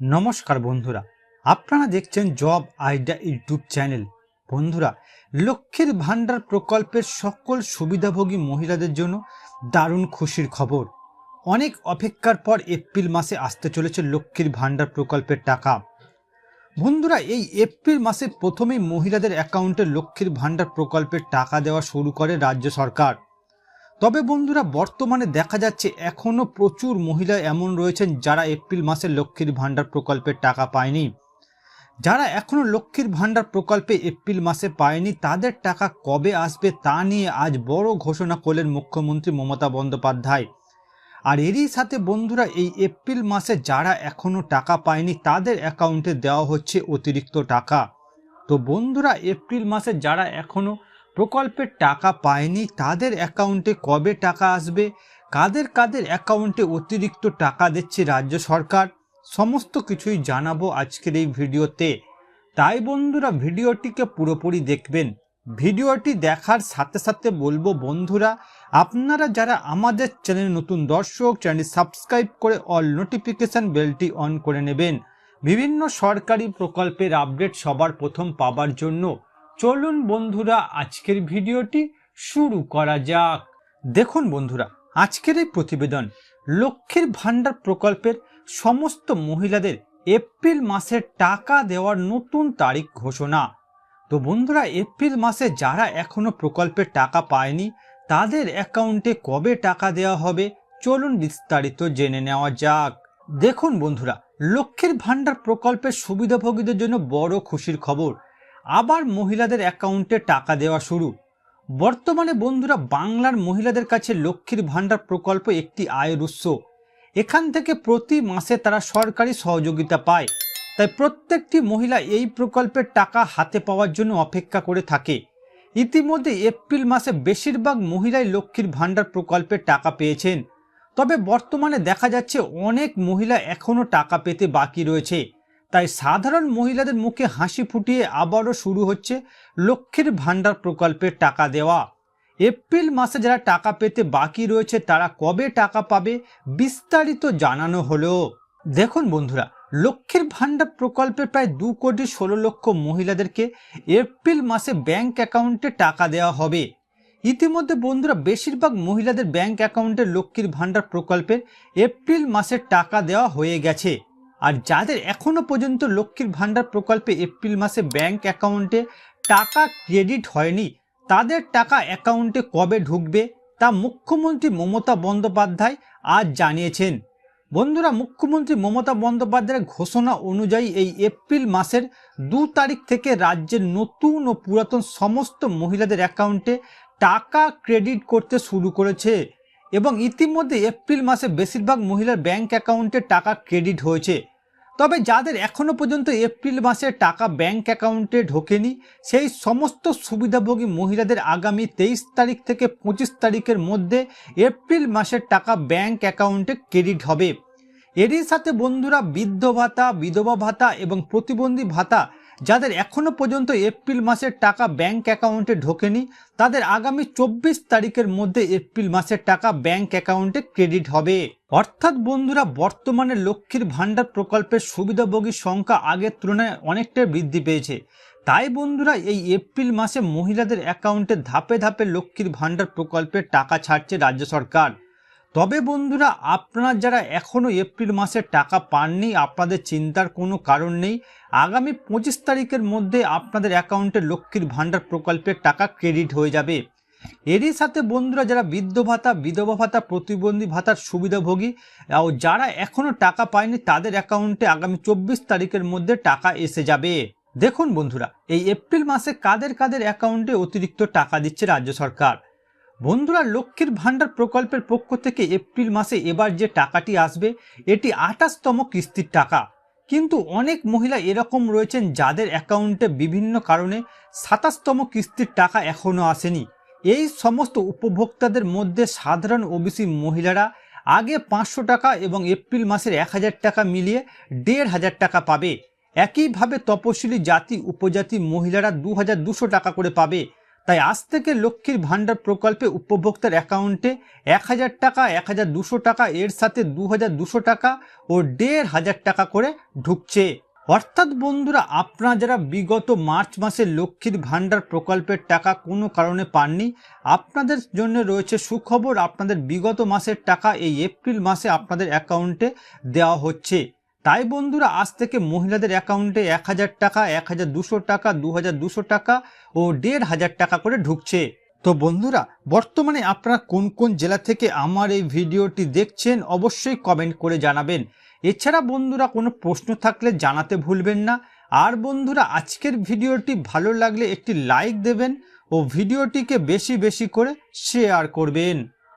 নমস্কার বন্ধুরা, আপনারা দেখছেন জব আইডিয়া ইউটিউব চ্যানেল। বন্ধুরা, লক্ষ্মীর ভাণ্ডার প্রকল্পের সকল সুবিধাভোগী মহিলাদের জন্য দারুণ খুশির খবর। অনেক অপেক্ষার পর এপ্রিল মাসে আসতে চলেছে লক্ষ্মীর ভাণ্ডার প্রকল্পের টাকা। বন্ধুরা, এই এপ্রিল মাসে প্রথমেই মহিলাদের অ্যাকাউন্টে লক্ষ্মীর ভাণ্ডার প্রকল্পের টাকা দেওয়া শুরু করে রাজ্য সরকার। তবে বন্ধুরা, বর্তমানে দেখা যাচ্ছে এখনও প্রচুর মহিলা এমন রয়েছেন যারা এপ্রিল মাসে লক্ষ্মীর ভাণ্ডার প্রকল্পের টাকা পায়নি। যারা এখনও লক্ষ্মীর ভাণ্ডার প্রকল্পে এপ্রিল মাসে পায়নি, তাদের টাকা কবে আসবে তা নিয়ে আজ বড় ঘোষণা করলেন মুখ্যমন্ত্রী মমতা বন্দ্যোপাধ্যায়। আর এরই সাথে বন্ধুরা, এই এপ্রিল মাসে যারা এখনও টাকা পায়নি, তাদের অ্যাকাউন্টে দেওয়া হচ্ছে অতিরিক্ত টাকা। তো বন্ধুরা, এপ্রিল মাসে যারা এখনও প্রকল্পের টাকা পায়নি, তাদের অ্যাকাউন্টে কবে টাকা আসবে, কাদের কাদের অ্যাকাউন্টে অতিরিক্ত টাকা দিচ্ছে রাজ্য সরকার, সমস্ত কিছুই জানাব আজকের এই ভিডিওতে। তাই বন্ধুরা, ভিডিওটিকে পুরোপুরি দেখবেন। ভিডিওটি দেখার সাথে সাথে বলব বন্ধুরা, আপনারা যারা আমাদের চ্যানেল নতুন দর্শক চ্যানেল সাবস্ক্রাইব করে অল নোটিফিকেশান বেলটি অন করে নেবেন। বিভিন্ন সরকারি প্রকল্পের আপডেট সবার প্রথম পাবার জন্য। চলুন বন্ধুরা, আজকের ভিডিওটি শুরু করা যাক। দেখুন বন্ধুরা, আজকের এই প্রতিবেদন লক্ষ্মীর ভাণ্ডার প্রকল্পের সমস্ত মহিলাদের এপ্রিল মাসের টাকা দেওয়ার নতুন তারিখ ঘোষণা। তো বন্ধুরা, এপ্রিল মাসে যারা এখনও প্রকল্পের টাকা পায়নি, তাদের অ্যাকাউন্টে কবে টাকা দেওয়া হবে, চলুন বিস্তারিত জেনে নেওয়া যাক। দেখুন বন্ধুরা, লক্ষ্মীর ভাণ্ডার প্রকল্পের সুবিধাভোগীদের জন্য বড় খুশির খবর। আবার মহিলাদের অ্যাকাউন্টে টাকা দেওয়া শুরু। বর্তমানে বন্ধুরা বাংলার মহিলাদের কাছে লক্ষ্মীর ভাণ্ডার প্রকল্প একটি আয়ের উৎস। এখান থেকে প্রতি মাসে তারা সরকারি সহযোগিতা পায়। তাই প্রত্যেকটি মহিলা এই প্রকল্পের টাকা হাতে পাওয়ার জন্য অপেক্ষা করে থাকে। ইতিমধ্যে এপ্রিল মাসে বেশিরভাগ মহিলাই লক্ষ্মীর ভাণ্ডার প্রকল্পের টাকা পেয়েছেন। তবে বর্তমানে দেখা যাচ্ছে অনেক মহিলা এখনও টাকা পেতে বাকি রয়েছে। তাই সাধারণ মহিলাদের মুখে হাসি ফুটিয়ে আবারও শুরু হচ্ছে লক্ষ্মীর ভাণ্ডার প্রকল্পের টাকা দেওয়া। এপ্রিল মাসে যারা টাকা পেতে বাকি রয়েছে, তারা কবে টাকা পাবে বিস্তারিত জানানো হলো। দেখুন বন্ধুরা, লক্ষ্মীর ভাণ্ডার প্রকল্পের প্রায় দু কোটি ষোলো লক্ষ মহিলাদেরকে এপ্রিল মাসে ব্যাংক অ্যাকাউন্টে টাকা দেওয়া হবে। ইতিমধ্যে বন্ধুরা, বেশিরভাগ মহিলাদের ব্যাংক অ্যাকাউন্টে লক্ষ্মীর ভাণ্ডার প্রকল্পের এপ্রিল মাসের টাকা দেওয়া হয়ে গেছে। আর যাদের এখনও পর্যন্ত লক্ষ্মীর ভাণ্ডার প্রকল্পে এপ্রিল মাসে ব্যাংক অ্যাকাউন্টে টাকা ক্রেডিট হয়নি, তাদের টাকা অ্যাকাউন্টে কবে ঢুকবে তা মুখ্যমন্ত্রী মমতা বন্দ্যোপাধ্যায় আজ জানিয়েছেন। বন্ধুরা, মুখ্যমন্ত্রী মমতা বন্দ্যোপাধ্যায়ের ঘোষণা অনুযায়ী এই এপ্রিল মাসের দু তারিখ থেকে রাজ্যের নতুন ও পুরাতন সমস্ত মহিলাদের অ্যাকাউন্টে টাকা ক্রেডিট করতে শুরু করেছে। এবং ইতিমধ্যে এপ্রিল মাসে বেশিরভাগ মহিলার ব্যাংক অ্যাকাউন্টে টাকা ক্রেডিট হয়েছে। তবে যাদের এখনও পর্যন্ত এপ্রিল মাসে টাকা ব্যাংক অ্যাকাউন্টে ঢোকেনি, সেই সমস্ত সুবিধাভোগী মহিলাদের আগামী তেইশ তারিখ থেকে পঁচিশ তারিখের মধ্যে এপ্রিল মাসের টাকা ব্যাংক অ্যাকাউন্টে ক্রেডিট হবে। এরই সাথে বন্ধুরা বৃদ্ধ ভাতা, বিধবা ভাতা এবং প্রতিবন্ধী ভাতা যাদের এখনও পর্যন্ত এপ্রিল মাসের টাকা ব্যাংক অ্যাকাউন্টে ঢোকেনি, তাদের আগামী চব্বিশ তারিখের মধ্যে এপ্রিল মাসের টাকা ব্যাংক অ্যাকাউন্টে ক্রেডিট হবে। অর্থাৎ বন্ধুরা, বর্তমানে লক্ষ্মীর ভাণ্ডার প্রকল্পের সুবিধাভোগীর সংখ্যা আগের তুলনায় অনেকটাই বৃদ্ধি পেয়েছে। তাই বন্ধুরা, এই এপ্রিল মাসে মহিলাদের অ্যাকাউন্টে ধাপে ধাপে লক্ষ্মীর ভাণ্ডার প্রকল্পের টাকা ছাড়ছে রাজ্য সরকার। তবে বন্ধুরা, আপনারা যারা এখনও এপ্রিল মাসে টাকা পাননি, আপনাদের চিন্তার কোনো কারণ নেই। আগামী পঁচিশ তারিখের মধ্যে আপনাদের অ্যাকাউন্টে লক্ষ্মীর ভাণ্ডার প্রকল্পের টাকা ক্রেডিট হয়ে যাবে। এরই সাথে বন্ধুরা, যারা বৃদ্ধ ভাতা, বিধবা ভাতা, প্রতিবন্ধী ভাতার সুবিধাভোগী, ও যারা এখনও টাকা পায়নি, তাদের অ্যাকাউন্টে আগামী চব্বিশ তারিখের মধ্যে টাকা এসে যাবে। দেখুন বন্ধুরা, এই এপ্রিল মাসে কাদের কাদের অ্যাকাউন্টে অতিরিক্ত টাকা দিচ্ছে রাজ্য সরকার? বন্ধুরা, লক্ষ্মীর ভাণ্ডার প্রকল্পের পক্ষ থেকে এপ্রিল মাসে এবার যে টাকাটি আসবে, এটি আঠাশতম কিস্তির টাকা। কিন্তু অনেক মহিলা এরকম রয়েছেন যাদের অ্যাকাউন্টে বিভিন্ন কারণে সাতাশতম কিস্তির টাকা এখনও আসেনি। এই সমস্ত উপভোক্তাদের মধ্যে সাধারণ ওবিসি মহিলারা আগে পাঁচশো টাকা এবং এপ্রিল মাসের এক হাজার টাকা মিলিয়ে দেড় হাজার টাকা পাবে। একইভাবে তপশিলি জাতি, উপজাতি মহিলারা দু হাজার দুশো টাকা করে পাবে। তাই আজ থেকে লক্ষ্মীর ভাণ্ডার প্রকল্পে উপভোক্তার অ্যাকাউন্টে এক হাজার টাকা, এক হাজার দুশো টাকা, এর সাথে দু হাজার দুশো টাকা ও দেড় হাজার টাকা করে ঢুকছে। অর্থাৎ বন্ধুরা, আপনারা যারা বিগত মার্চ মাসে লক্ষ্মীর ভাণ্ডার প্রকল্পের টাকা কোনো কারণে পাননি, আপনাদের জন্য রয়েছে সুখবর, আপনাদের বিগত মাসের টাকা এই এপ্রিল মাসে আপনাদের অ্যাকাউন্টে দেওয়া হচ্ছে। তাই বন্ধুরা, আজ থেকে মহিলাদের অ্যাকাউন্টে এক হাজার টাকা, এক হাজার দুশো টাকা, দু হাজার দুশো টাকা ও দেড় হাজার টাকা করে ঢুকছে। তো বন্ধুরা, বর্তমানে আপনারা কোন কোন জেলা থেকে আমার এই ভিডিওটি দেখছেন অবশ্যই কমেন্ট করে জানাবেন। এছাড়া বন্ধুরা, কোনো প্রশ্ন থাকলে জানাতে ভুলবেন না। আর বন্ধুরা, আজকের ভিডিওটি ভালো লাগলে একটি লাইক দেবেন ও ভিডিওটিকে বেশি বেশি করে শেয়ার করবেন।